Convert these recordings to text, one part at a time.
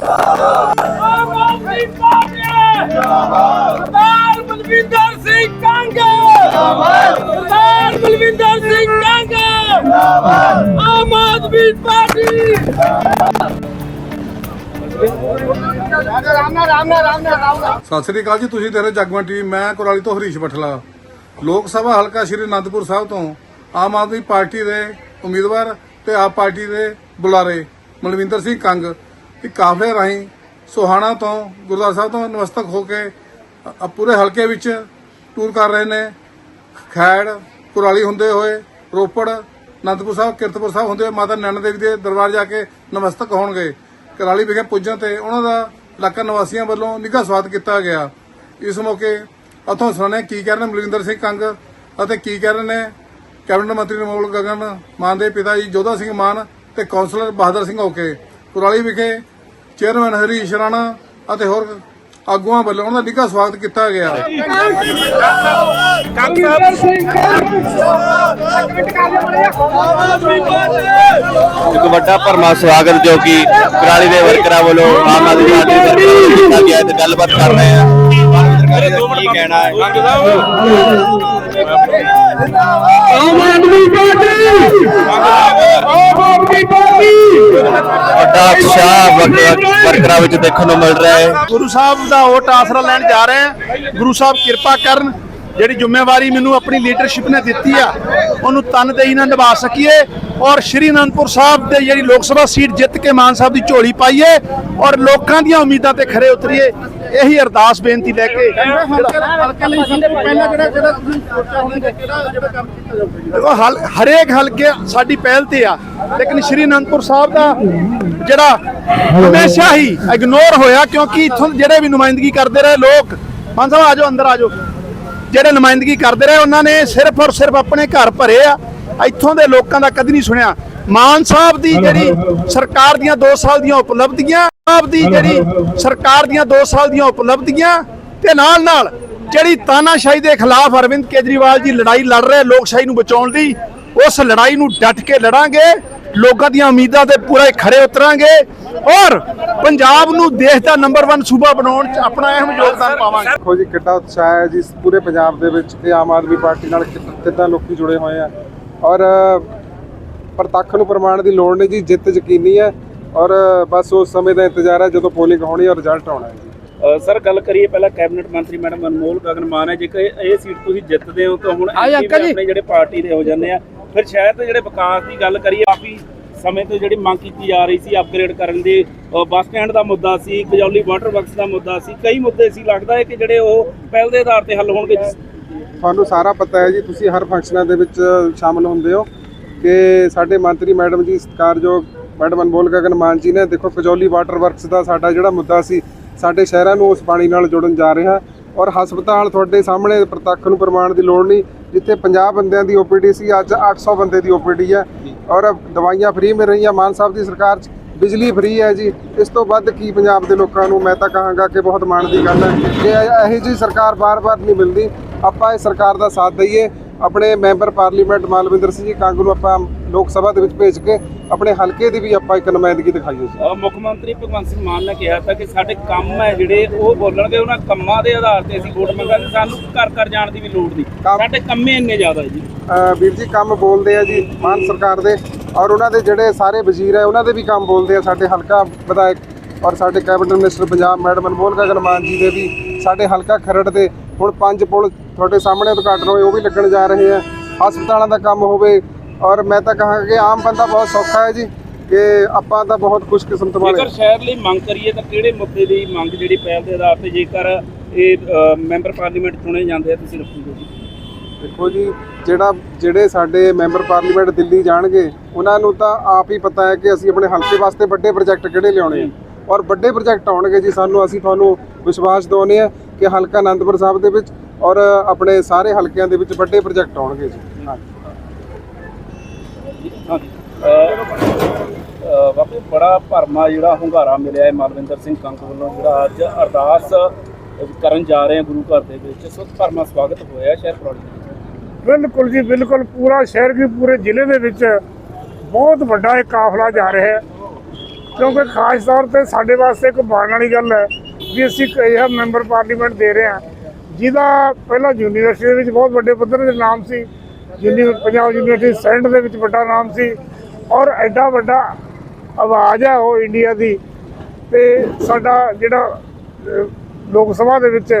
ਸਰਦਾਰ Balwinder Singh Kang Sardar Balwinder Singh Kang Aam Aadmi party ਸਤਿ ਸ੍ਰੀ ਅਕਾਲ ਜੀ, ਤੁਸੀਂ ਤੇਰੇ ਜਗਮਨ ਟੀਵੀ, ਮੈਂ ਕੁਰਾਲੀ ਤੋਂ ਹਰੀਸ਼ ਬਠਲਾ। ਲੋਕ ਸਭਾ ਹਲਕਾ ਸ਼੍ਰੀ ਅਨੰਦਪੁਰ ਸਾਹਿਬ ਤੋਂ ਆਮ ਆਦਮੀ ਪਾਰਟੀ ਦੇ ਉਮੀਦਵਾਰ ਤੇ ਆਪ ਪਾਰਟੀ ਦੇ ਬੁਲਾਰੇ ਮਲਵਿੰਦਰ ਸਿੰਘ ਕੰਗ। ਇੱਕ ਕਾਫਲੇ ਰਾਹੀਂ ਸੋਹਾਣਾ ਤੋਂ, ਗੁਰਦੁਆਰਾ ਸਾਹਿਬ ਤੋਂ ਨਮਸਤਕ ਹੋ ਕੇ ਪੂਰੇ ਹਲਕੇ ਵਿੱਚ ਟੂਰ ਕਰ ਰਹੇ ਨੇ। ਖੈੜ, ਕੁਰਾਲੀ ਹੁੰਦੇ ਹੋਏ, ਰੋਪੜ, ਅਨੰਦਪੁਰ ਸਾਹਿਬ, ਕਿਰਤਪੁਰ ਸਾਹਿਬ ਹੁੰਦੇ ਹੋਏ ਮਾਤਾ ਨੈਣਾ ਦੇਵੀ ਦੇ ਦਰਬਾਰ ਜਾ ਕੇ ਨਮਸਤਕ ਹੋਣਗੇ। ਕੁਰਾਲੀ ਵਿਖੇ ਪੁੱਜਣ ਤੇ ਉਹਨਾਂ ਦਾ ਇਲਾਕਾ ਨਿਵਾਸੀਆਂ ਵੱਲੋਂ ਨਿੱਘਾ ਸਵਾਗਤ ਕੀਤਾ ਗਿਆ। ਇਸ ਮੌਕੇ ਅਥੋਂ ਸੁਣਨੇ ਕੀ ਕਹਿ ਰਹੇ ਨੇ ਮਲਵਿੰਦਰ ਸਿੰਘ ਕੰਗ ਅਤੇ ਕੀ ਕਹਿ ਰਹੇ ਨੇ ਕੈਬਨਿਟ ਮੰਤਰੀ ਨਮੋਲ ਗਗਨ ਮਾਨ ਦੇ ਪਿਤਾ ਜੀ ਜੋਧਾ ਸਿੰਘ ਮਾਨ ਤੇ ਕੌਂਸਲਰ ਬਹਾਦਰ ਸਿੰਘ ਹੋਕੇ ਕੁਰਾਲੀ ਵਿਖੇ ਚੇਅਰਮੈਨ ਹਰੀਸ਼ ਰਾਣਾ ਅਤੇ ਹੋਰ ਆਗੂਆਂ ਵੱਲੋਂ ਉਹਨਾਂ ਦਾ ਨਿੱਘਾ ਸਵਾਗਤ ਕੀਤਾ ਗਿਆ। ਇੱਕ ਵੱਡਾ ਭਰਮਾ ਸਵਾਗਤ ਜੋ ਕਿ ਕੁਰਾਲੀ ਦੇ ਵਰਕਰਾਂ ਵੱਲੋਂ ਆਮ ਆਦਮੀ ਪਾਰਟੀ ਦੇ ਵਰਕਰਾਂ ਵੱਲੋਂ ਕੀਤਾ ਗਿਆ ਤੇ ਗੱਲਬਾਤ ਕਰ ਰਹੇ ਆ ਸਰਕਾਰੀ ਕੀ ਕਹਿਣਾ ਹੈ? ਵੱਡਾ ਉਤਸ਼ਾਹ ਵਰਕ- ਵਰਕਰਾਂ ਵਿੱਚ ਦੇਖਣ ਨੂੰ ਮਿਲ ਰਿਹਾ ਹੈ। ਗੁਰੂ ਸਾਹਿਬ ਦਾ ਓਟ ਆਸਰਾ ਲੈਣ ਜਾ ਰਹੇ ਹਾਂ। ਗੁਰੂ ਸਾਹਿਬ ਕਿਰਪਾ ਕਰਨ ਜਿਹੜੀ ਜ਼ਿੰਮੇਵਾਰੀ ਮੈਨੂੰ ਆਪਣੀ ਲੀਡਰਸ਼ਿਪ ਨੇ ਦਿੱਤੀ ਆ ਉਹਨੂੰ ਤਨ ਦੇਈ ਨਾਲ ਨਿਭਾ ਸਕੀਏ ਔਰ ਸ਼੍ਰੀ ਅਨੰਦਪੁਰ ਸਾਹਿਬ ਦੇ ਜਿਹੜੀ ਲੋਕ ਸਭਾ ਸੀਟ ਜਿੱਤ ਕੇ ਮਾਨ ਸਾਹਿਬ ਦੀ ਝੋਲੀ ਪਾਈਏ ਔਰ ਲੋਕਾਂ ਦੀਆਂ ਉਮੀਦਾਂ ਤੇ ਖਰੇ ਉਤਰੀਏ ਇਹੀ ਅਰਦਾਸ ਬੇਨਤੀ ਲੈ ਕੇ ਦੇਖੋ ਹਲ ਹਰੇਕ ਹਲਕੇ ਸਾਡੀ ਪਹਿਲ ਤੇ ਆ। ਲੇਕਿਨ ਸ਼੍ਰੀ ਅਨੰਦਪੁਰ ਸਾਹਿਬ ਦਾ ਜਿਹੜਾ ਹਮੇਸ਼ਾ ਹੀ ਇਗਨੋਰ ਹੋਇਆ ਕਿਉਂਕਿ ਇੱਥੋਂ ਜਿਹੜੇ ਵੀ ਨੁਮਾਇੰਦਗੀ ਕਰਦੇ ਰਹੇ ਲੋਕ ਮਾਨ ਸਾਹਿਬ ਆਜੋ ਅੰਦਰ ਆਜੋ ਜਿਹੜੇ ਨੁਮਾਇੰਦਗੀ ਕਰਦੇ ਰਹੇ ਉਹਨਾਂ ਨੇ ਸਿਰਫ ਔਰ ਸਿਰਫ ਆਪਣੇ ਘਰ ਭਰੇ ਆ। ਇੱਥੋਂ ਦੇ ਲੋਕਾਂ ਦਾ ਕਦੀ ਨਹੀਂ ਸੁਣਿਆ। ਮਾਨ ਸਾਹਿਬ ਦੀ ਜਿਹੜੀ ਸਰਕਾਰ ਦੀਆਂ 2 ਸਾਲ ਦੀਆਂ ਉਪਲਬਧੀਆਂ ਸਾਹਿਬ ਦੀ ਜਿਹੜੀ ਸਰਕਾਰ ਦੀਆਂ 2 ਸਾਲ ਦੀਆਂ ਉਪਲਬਧੀਆਂ ਤੇ ਨਾਲ ਨਾਲ ਜਿਹੜੀ ਤਾਨਾਸ਼ਾਹੀ ਦੇ ਖਿਲਾਫ ਅਰਵਿੰਦ ਕੇਜਰੀਵਾਲ ਜੀ ਲੜਾਈ ਲੜ ਰਹੇ ਲੋਕਸ਼ਾਹੀ ਨੂੰ ਬਚਾਉਣ ਲਈ ਉਸ ਲੜਾਈ ਨੂੰ ਡਟ ਕੇ ਲੜਾਂਗੇ ਲੋਕਾਂ ਦੀਆਂ ਉਮੀਦਾਂ ਤੇ ਪੂਰੇ ਖਰੇ ਉਤਰਾਂਗੇ ਔਰ ਪੰਜਾਬ ਨੂੰ ਦੇਸ਼ ਦਾ ਨੰਬਰ 1 ਸੂਬਾ ਬਣਾਉਣ 'ਚ ਆਪਣਾ ਅਹਿਮ ਯੋਗਦਾਨ ਪਾਵਾਂਗੇ। ਦੇਖੋ ਜੀ ਕਿੱਡਾ ਉਤਸ਼ਾਹ ਹੈ ਜੀ ਪੂਰੇ ਪੰਜਾਬ ਦੇ ਵਿੱਚ ਤੇ ਆਮ ਆਦਮੀ ਪਾਰਟੀ ਨਾਲ ਕਿ- ਕਿੱਦਾਂ ਲੋਕੀ ਜੁੜੇ ਹੋਏ ਆ। ਔਰ ਪ੍ਰਤੱਖ ਨੂੰ ਪ੍ਰਮਾਣ ਦੀ ਲੋੜ ਨਹੀਂ ਜੀ ਜਿੱਤ ਯਕੀਨੀ ਹੈ ਔਰ ਬਸ ਉਸ ਸਮੇਂ ਦਾ ਇੰਤਜ਼ਾਰ ਹੈ ਜਦੋਂ ਪੋਲਿੰਗ ਹੋਣੀ ਔਰ ਰਿਜ਼ਲਟ ਆਉਣਾ ਹੈ ਜੀ। ਸਰ ਗੱਲ ਕਰੀਏ ਪਹਿਲਾਂ ਕੈਬਨਿਟ ਮੰਤਰੀ ਮੈਡਮ ਅਨਮੋਲ ਗਗਨ ਮਾਨ ਹੈ ਜੇਕਰ ਇਹ ਇਹ ਸੀਟ ਤੁਸੀਂ ਜਿੱਤਦੇ ਹੋ ਤਾਂ ਹੁਣ ਵੀ ਆਪਣੇ ਜਿਹੜੇ ਪਾਰਟੀ ਦੇ ਹੋ ਜਾਂਦੇ ਆ ਫਿਰ ਸ਼ਾਇਦ ਜਿਹੜੇ ਵਿਕਾਸ ਦੀ ਗੱਲ ਕਰੀਏ ਕਾਫੀ ਸਮੇਂ ਤੋਂ ਜਿਹੜੀ ਮੰਗ ਕੀਤੀ ਜਾ ਰਹੀ ਸੀ ਅਪਗ੍ਰੇਡ ਕਰਨ ਦੀ ਅ, ਬੱਸ ਸਟੈਂਡ ਦਾ ਮੁੱਦਾ ਸੀ ਕਜੌਲੀ ਵਾਟਰ ਵਰਕਸ ਦਾ ਮੁੱਦਾ ਸੀ ਕਈ ਮੁੱਦੇ ਸੀ ਲੱਗਦਾ ਹੈ ਕਿ ਜਿਹੜੇ ਉਹ ਪਹਿਲ ਦੇ ਆਧਾਰ ਤੇ ਹੱਲ ਹੋਣਗੇ। ਤੁਹਾਨੂੰ ਸਾਰਾ ਪਤਾ ਹੈ ਜੀ ਤੁਸੀਂ ਹਰ ਫੰਕਸ਼ਨਾਂ ਦੇ ਵਿੱਚ ਸ਼ਾਮਲ ਹੁੰਦੇ ਹੋ। ਕਿ ਸਾਡੇ ਮੰਤਰੀ ਮੈਡਮ ਜੀ ਸਤਿਕਾਰਯੋਗ ਮੈਡਮ ਅਨਮੋਲ ਗਗਨ ਮਾਨ ਜੀ ਨੇ ਦੇਖੋ ਕਜੌਲੀ ਵਾਟਰ ਵਰਕਸ ਦਾ ਸਾਡਾ ਜਿਹੜਾ ਮੁੱਦਾ ਸੀ, ਸਾਡੇ ਸ਼ਹਿਰਾਂ ਨੂੰ ਉਸ ਪਾਣੀ ਨਾਲ ਜੋੜਨ ਜਾ ਰਿਹਾ ਔਰ ਹਸਪਤਾਲ ਤੁਹਾਡੇ ਸਾਹਮਣੇ ਪ੍ਰਤੱਖ ਨੂੰ ਪ੍ਰਮਾਣ ਦੀ ਲੋੜ ਨਹੀਂ, ਜਿੱਥੇ 50 ਬੰਦਿਆਂ ਦੀ ਓਪੀਡੀ ਸੀ, ਅੱਜ 800 ਬੰਦੇ ਦੀ ਓਪੀਡੀ ਹੈ ਔਰ ਦਵਾਈਆਂ ਫ੍ਰੀ ਮਿਲ ਰਹੀਆਂ ਮਾਨ ਸਾਹਿਬ ਦੀ ਸਰਕਾਰ 'ਚ, ਬਿਜਲੀ ਫ੍ਰੀ ਹੈ ਜੀ, ਇਸ ਤੋਂ ਵੱਧ ਕੀ ਪੰਜਾਬ ਦੇ ਲੋਕਾਂ ਨੂੰ ਮੈਂ ਤਾਂ ਕਹਾਂਗਾ ਕਿ ਬਹੁਤ ਮਾਣ ਦੀ ਗੱਲ ਹੈ ਕਿ ਇਹ- ਇਹੋ ਜੀ ਸਰਕਾਰ ਬਾਰ-ਬਾਰ ਨਹੀਂ ਮਿਲਦੀ, ਆਪਾਂ ਇਹ ਸਰਕਾਰ ਦਾ ਸਾਥ ਦਈਏ ਆਪਣੇ ਮੈਂਬਰ ਪਾਰਲੀਮੈਂਟ ਮਾਲਵਿੰਦਰ ਸਿੰਘ ਜੀ ਕੰਗ ਨੂੰ ਆਪਾਂ ਲੋਕ ਸਭਾ ਦੇ ਵਿੱਚ ਭੇਜ ਕੇ ਆਪਣੇ ਹਲਕੇ ਦੀ ਵੀ ਆਪਾਂ ਇੱਕ ਨੁਮਾਇੰਦਗੀ ਦਿਖਾਈਏ ਜੀ। ਮੁੱਖ ਮੰਤਰੀ ਭਗਵੰਤ ਸਿੰਘ ਮਾਨ ਨੇ ਕਿਹਾ ਤਾਂ ਕਿ ਸਾਡੇ ਕੰਮ ਹੈ ਜਿਹੜੇ ਉਹ ਬੋਲਣਗੇ ਉਹਨਾਂ ਕੰਮਾਂ ਦੇ ਆਧਾਰ ਤੇ ਅਸੀਂ ਵੋਟ ਮੰਗਾਂਗੇ। ਸਾਨੂੰ ਘਰ ਘਰ ਜਾਣ ਦੀ ਵੀ ਲੋੜ ਨਹੀਂ। ਸਾਡੇ ਕੰਮੇ ਇੰਨੇ ਜ਼ਿਆਦਾ ਜੀ। ਵੀਰ ਜੀ ਕੰਮ ਬੋਲਦੇ ਆ ਜੀ ਮਾਨ ਸਰਕਾਰ ਦੇ ਔਰ ਉਹਨਾਂ ਦੇ ਜਿਹੜੇ ਸਾਰੇ ਵਜ਼ੀਰ ਹੈ ਉਹਨਾਂ ਦੇ ਵੀ ਕੰਮ ਬੋਲਦੇ ਆ। ਸਾਡੇ ਹਲਕਾ ਵਿਧਾਇਕ ਔਰ ਸਾਡੇ cabinet minister Punjab madam Anmol Gagan Maan ji ਦੇ ਵੀ ਸਾਡੇ ਹਲਕਾ ਖਰੜ ਦੇ ਹੁਣ ਪੰਜ ਪੁਲ ਤੁਹਾਡੇ ਸਾਹਮਣੇ ਉਦਘਾਟਨ ਹੋਏ ਉਹ ਵੀ ਲੱਗਣ ਜਾ ਰਹੇ ਆ ਹਸਪਤਾਲਾਂ ਦਾ ਕੰਮ ਹੋਵੇ ਔਰ ਮੈਂ ਤਾਂ ਕਹਾਂਗਾ ਕਿ ਆਮ ਬੰਦਾ ਬਹੁਤ ਸੌਖਾ ਹੈ ਜੀ ਕਿ ਆਪਾਂ ਤਾਂ ਬਹੁਤ ਖੁਸ਼ਕਿਸਮਤ ਵਾਲੇ ਜੇਕਰ ਸ਼ਹਿਰ ਲਈ ਮੰਗ ਕਰੀਏ ਤਾਂ ਕਿਹੜੇ ਮੁੱਦੇ ਦੀ ਮੰਗ ਜਿਹੜੀ ਪਹਿਲ ਦੇ ਆਧਾਰ ਤੇ ਜੇਕਰ ਇਹ ਮੈਂਬਰ ਪਾਰਲੀਮੈਂਟ ਚੁਣੇ ਜਾਂਦੇ ਆ ਤੁਸੀਂ ਰੱਖੋਗੇ ਜੀ? ਦੇਖੋ ਜੀ ਜਿਹੜਾ ਜਿਹੜੇ ਸਾਡੇ ਮੈਂਬਰ ਪਾਰਲੀਮੈਂਟ ਦਿੱਲੀ ਜਾਣਗੇ ਉਹਨਾਂ ਨੂੰ ਤਾਂ ਆਪ ਹੀ ਪਤਾ ਹੈ ਕਿ ਅਸੀਂ ਆਪਣੇ ਹਲਕੇ ਵਾਸਤੇ ਵੱਡੇ ਪ੍ਰੋਜੈਕਟ ਕਿਹੜੇ ਲਿਆਉਣੇ ਆ। ਔਰ ਵੱਡੇ ਪ੍ਰੋਜੈਕਟ ਆਉਣਗੇ ਜੀ ਸਾਨੂੰ ਅਸੀਂ ਤੁਹਾਨੂੰ ਵਿਸ਼ਵਾਸ ਦਿਵਾਉਂਦੇ ਆ ਕਿ ਹਲਕਾ ਆਨੰਦਪੁਰ ਸਾਹਿਬ ਦੇ ਵਿੱਚ ਔਰ ਆਪਣੇ ਸਾਰੇ ਹਲਕਿਆਂ ਦੇ ਵਿੱਚ ਵੱਡੇ ਪ੍ਰੋਜੈਕਟ ਆਉਣਗੇ ਜੀ। ਹਾਂਜੀ। ਹਾਂਜੀ ਵਾਕਈ ਬੜਾ ਭਰਮਾ ਜਿਹੜਾ ਹੁੰਗਾਰਾ ਮਿਲਿਆ ਹੈ ਮਾਲਵਿੰਦਰ ਸਿੰਘ ਕੰਕ ਵੱਲੋਂ ਜਿਹੜਾ ਅੱਜ ਅਰਦਾਸ ਕਰਨ ਜਾ ਰਹੇ ਆ ਗੁਰੂ ਘਰ ਦੇ ਵਿੱਚ। ਸੋ ਭਰਮਾ ਸਵਾਗਤ ਹੋਇਆ ਸ਼ਹਿਰ ਪ੍ਰੋੜੀ ਬਿਲਕੁਲ ਜੀ ਬਿਲਕੁਲ ਪੂਰਾ ਸ਼ਹਿਰ ਕੀ ਪੂਰੇ ਜ਼ਿਲ੍ਹੇ ਦੇ ਵਿੱਚ ਬਹੁਤ ਵੱਡਾ ਇੱਕ ਕਾਫਲਾ ਜਾ ਰਿਹਾ ਹੈ। ਕਿਉਂਕਿ ਖਾਸ ਤੌਰ ਤੇ ਸਾਡੇ ਵਾਸਤੇ ਇੱਕ ਮਾਣ ਵਾਲੀ ਗੱਲ ਹੈ ਵੀ ਅਸੀਂ ਇੱਕ ਅਜਿਹਾ ਮੈਂਬਰ ਪਾਰਲੀਮੈਂਟ ਦੇ ਰਹੇ ਹਾਂ, ਜਿਹਦਾ ਪਹਿਲਾਂ ਯੂਨੀਵਰਸਿਟੀ ਦੇ ਵਿੱਚ ਬਹੁਤ ਵੱਡੇ ਪੱਧਰ ਤੇ ਨਾਮ ਸੀ, ਯੂਨੀ ਪੰਜਾਬ ਯੂਨੀਵਰਸਿਟੀ ਸੈਂਟ ਦੇ ਵਿੱਚ ਵੱਡਾ ਨਾਮ ਸੀ ਔਰ ਐਡਾ ਵੱਡਾ ਆਵਾਜ਼ ਹੈ ਉਹ ਇੰਡੀਆ ਦੀ ਤੇ ਸਾਡਾ ਜਿਹੜਾ ਲੋਕ ਸਭਾ ਦੇ ਵਿੱਚ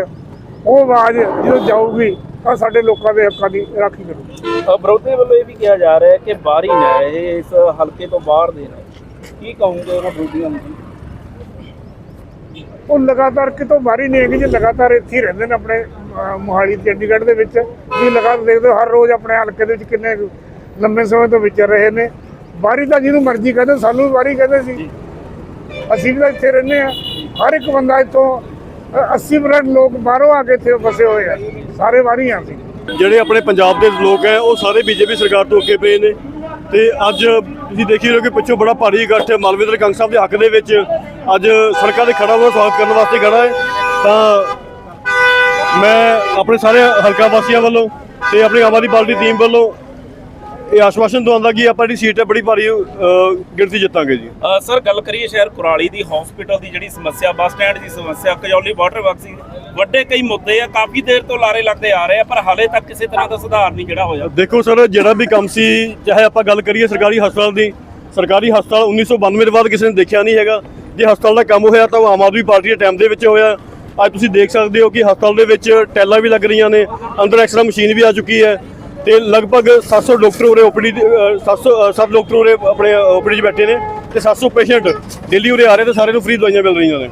ਉਹ ਆਵਾਜ਼ ਜਦੋਂ ਜਾਊਗੀ ਤਾਂ ਸਾਡੇ ਲੋਕਾਂ ਦੇ ਹੱਕਾਂ ਦੀ ਰਾਖੀ ਕਰੂਗੀ। ਵਿਰੋਧੀ ਵੱਲੋਂ ਇਹ ਵੀ ਕਿਹਾ ਜਾ ਰਿਹਾ ਹੈ ਕਿ ਬਾਹਰੀ ਨੇ ਇਹ ਇਸ ਹਲਕੇ ਤੋਂ ਬਾਹਰ ਦੇ ਨੇ ਕੀ ਕਹੋਗੇ ਉਹਨਾਂ ਵਿਰੋਧੀਆਂ ਨੂੰ? ਉਹ ਲਗਾਤਾਰ ਕਿਤੋਂ ਬਾਹਰ ਹੀ ਨਹੀਂ ਹੈਗੇ ਜੀ ਲਗਾਤਾਰ ਇੱਥੇ ਹੀ ਰਹਿੰਦੇ ਨੇ ਆਪਣੇ ਮੋਹਾਲੀ ਚੰਡੀਗੜ੍ਹ ਦੇ ਵਿੱਚ। ਵੀ ਲਗਾਤਾਰ ਦੇਖਦੇ ਹੋ ਹਰ ਰੋਜ਼ ਆਪਣੇ ਹਲਕੇ ਦੇ ਵਿੱਚ ਕਿੰਨੇ ਲੰਬੇ ਸਮੇਂ ਤੋਂ ਵਿਚਰ ਰਹੇ ਨੇ। ਬਾਹਰੀ ਤਾਂ ਜਿਹਨੂੰ ਮਰਜ਼ੀ ਕਹਿੰਦੇ ਸਾਨੂੰ ਵੀ ਬਾਹਰੀ ਕਹਿੰਦੇ ਸੀ। ਅਸੀਂ ਵੀ ਤਾਂ ਇੱਥੇ ਰਹਿੰਦੇ ਆ ਹਰ ਇੱਕ ਬੰਦਾ ਇੱਥੋਂ ਅ, 80% ਲੋਕ ਬਾਹਰੋਂ ਆ ਕੇ ਇੱਥੇ ਵਸੇ ਹੋਏ ਆ। ਸਾਰੇ ਬਾਹਰੀ ਆ ਸੀ ਜਿਹੜੇ ਆਪਣੇ ਪੰਜਾਬ ਦੇ ਲੋਕ ਹੈ ਉਹ ਸਾਰੇ ਬੀਜੇਪੀ ਸਰਕਾਰ ਤੋਂ ਅੱਗੇ ਪਏ ਨੇ। ਤੇ ਅੱਜ ਤੁਸੀਂ ਦੇਖੀ ਰਹੇ ਹੋ ਕਿ ਪਿੱਛੋਂ ਬੜਾ ਭਾਰੀ ਇਕੱਠ ਮਾਲਵਿੰਦਰ ਕੰਗ ਸਾਹਿਬ ਦੇ ਹੱਕ ਦੇ ਵਿੱਚ ਅੱਜ ਸੜਕਾਂ ਤੇ ਖੜਾ ਹੋਇਆ ਸਵਾਗਤ ਕਰਨ ਵਾਸਤੇ ਖੜਾ ਹੈ। ਤਾਂ ਮੈਂ ਆਪਣੇ ਸਾਰੇ ਹਲਕਾ ਵਾਸੀਆਂ ਵੱਲੋਂ ਤੇ ਆਪਣੀ ਆਮ ਆਦਮੀ ਪਾਰਟੀ ਟੀਮ ਵੱਲੋਂ ਇਹ ਆਸ਼ਵਾਸਨ ਦਵਾਉਂਦਾ ਕਿ ਆਪਾਂ ਜਿਹੜੀ ਸੀਟ ਹੈ ਬੜੀ ਭਾਰੀ ਗਿਣਤੀ ਜਿੱਤਾਂਗੇ ਜੀ। ਸਰ, ਗੱਲ ਕਰੀਏ ਸ਼ਹਿਰ ਕੁਰਾਲੀ ਦੀ ਹਸਪੀਟਲ ਦੀ ਜਿਹੜੀ ਸਮੱਸਿਆ, ਬੱਸ ਸਟੈਂਡ ਦੀ ਸਮੱਸਿਆ, ਕਜੌਲੀ ਵਾਟਰ ਵਰਕਸ ਦੀ ਵੱਡੇ ਕਈ ਮੁੱਦੇ ਆ ਕਾਫੀ ਦੇਰ ਤੋਂ ਲਾਰੇ ਲੱਗਦੇ ਆ ਰਹੇ ਆ ਪਰ ਹਾਲੇ ਤੱਕ ਕਿਸੇ ਤਰ੍ਹਾਂ ਦਾ ਸੁਧਾਰ ਨਹੀਂ ਜਿਹੜਾ ਹੋਇਆ। ਦੇਖੋ ਸਰ ਜਿਹੜਾ ਵੀ ਕੰਮ ਸੀ ਚਾਹੇ ਆਪਾਂ ਗੱਲ ਕਰੀਏ ਸਰਕਾਰੀ ਹਸਪਤਾਲ ਦੀ ਸਰਕਾਰੀ ਹਸਪਤਾਲ 1992 ਦੇ ਬਾਅਦ ਕਿਸੇ ਨੇ ਦੇਖਿਆ ਨਹੀਂ ਹੈਗਾ। ਜੇ ਹਸਪਤਾਲ ਦਾ ਕੰਮ ਹੋਇਆ ਤਾਂ ਉਹ ਆਮ ਆਦਮੀ ਪਾਰਟੀ ਦੇ ਟਾਈਮ ਦੇ ਵਿੱਚ ਹੋਇਆ। ਅੱਜ ਤੁਸੀਂ ਦੇਖ ਸਕਦੇ ਹੋ ਕਿ ਹਸਪਤਾਲ ਦੇ ਵਿੱਚ ਟੈਲਾਂ ਵੀ ਲੱਗ ਰਹੀਆਂ ਨੇ ਅੰਦਰ ਐਕਸਰਾ ਮਸ਼ੀਨ ਵੀ ਆ ਚੁੱਕੀ ਹੈ ਤੇ ਲਗਭਗ 700 ਡਾਕਟਰ ਉਰੇ ਓਪੀਡੀ 700 ਅ, 7 ਡਾਕਟਰ ਉਰੇ ਆਪਣੇ ਓਪੀਡੀ 'ਚ ਬੈਠੇ ਨੇ ਤੇ 700 ਪੇਸ਼ੈਂਟ ਡੇਲੀ ਉਰੇ ਆ ਰਹੇ ਤੇ ਸਾਰੇ ਨੂੰ ਫ੍ਰੀ ਦਵਾਈਆਂ ਮਿਲ ਰਹੀਆਂ ਨੇ।